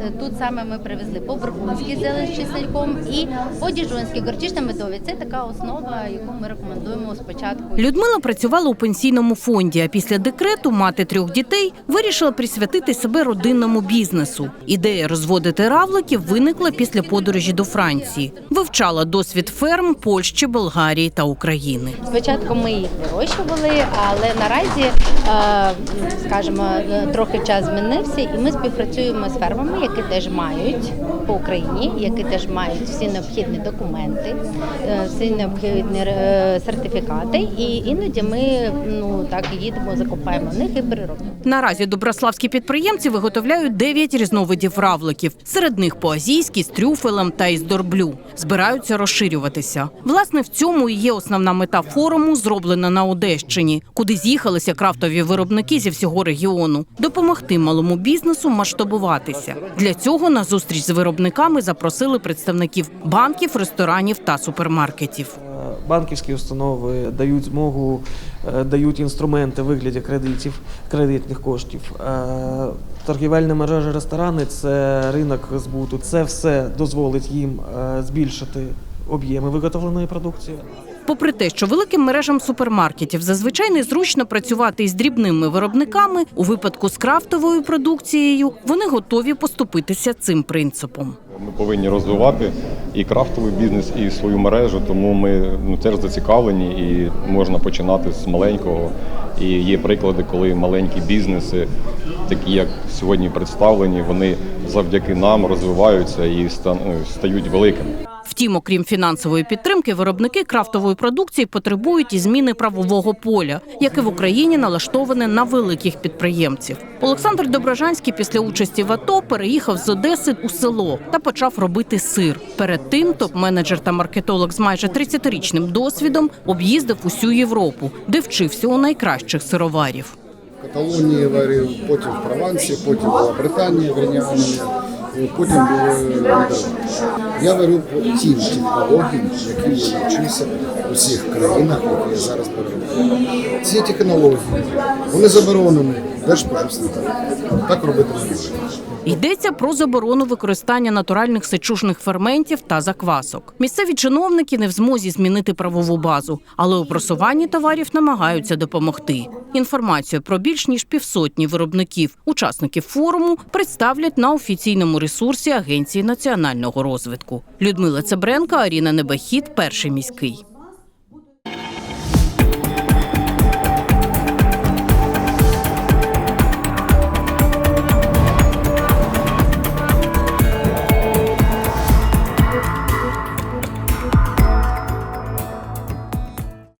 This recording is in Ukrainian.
е, тут саме ми привезли побургунський зелень з чесничком і подіжонський горчична медові. Це така основа, яку ми рекомендуємо спочатку. Людмила працювала у пенсійному фонді, а після декрету мати трьох дітей вирішила присвятити себе родинному бізнесу. Ідея розводити равликів виникла після подорожі до Франції. Вивчала досвід ферм Польщі, Болгарії та України. Спочатку ми їх вирощували, але наразі, е, скажімо, е, трохи час змінився, і ми співпрацюємо з фермами, які теж мають по Україні, які теж мають всі необхідні документи, е, всі необхідні е, сертифікати. І іноді ми ну так їдемо, закупаємо них і переробляємо. Наразі доброславські підприємці виготовляють 9 різновидів равликів. Серед них по-азійськи, з трюфелем та із дорблю. Збираються розширюватися. Власне, в цьому і є основна мета форуму, зроблена на Одещині, куди з'їхалися крафтові виробники зі всього регіону, допомогти малому бізнесу масштабуватися. Для цього на зустріч з виробниками запросили представників банків, ресторанів та супермаркетів. Е, Банківські установи дають змогу, е, дають інструменти вигляді кредитів, кредитних коштів. Е, Торгівельні мережі ресторани це ринок збуту. Це все дозволить їм збільшити об'єми виготовленої продукції. Попри те, що великим мережам супермаркетів зазвичай незручно працювати із дрібними виробниками, у випадку з крафтовою продукцією вони готові поступитися цим принципом. Ми повинні розвивати і крафтовий бізнес, і свою мережу, тому ми ну, теж зацікавлені і можна починати з маленького. І є приклади, коли маленькі бізнеси, такі як сьогодні представлені, вони завдяки нам розвиваються і ну, стають великими. Втім, окрім фінансової підтримки, виробники крафтової продукції потребують і зміни правового поля, яке в Україні налаштоване на великих підприємців. Олександр Доброжанський після участі в АТО переїхав з Одеси у село та почав робити сир. Перед тим топ-менеджер та маркетолог з майже 30-річним досвідом об'їздив усю Європу, де вчився у найкращих сироварів. В Каталонії варив, потім в Провансі, потім була Британія, Грініани, потім були Я варив ті технології, які я навчився у всіх країнах, які я зараз перебуваю. Ці технології, вони заборонені держпоживством. Так робити не можна. Йдеться про заборону використання натуральних сечужних ферментів та заквасок. Місцеві чиновники не в змозі змінити правову базу, але у просуванні товарів намагаються допомогти. Інформацію про більш ніж півсотні виробників, учасників форуму представлять на офіційному ресурсі Агенції національного розвитку. Людмила Цебренко, Аріна Небехід, перший міський.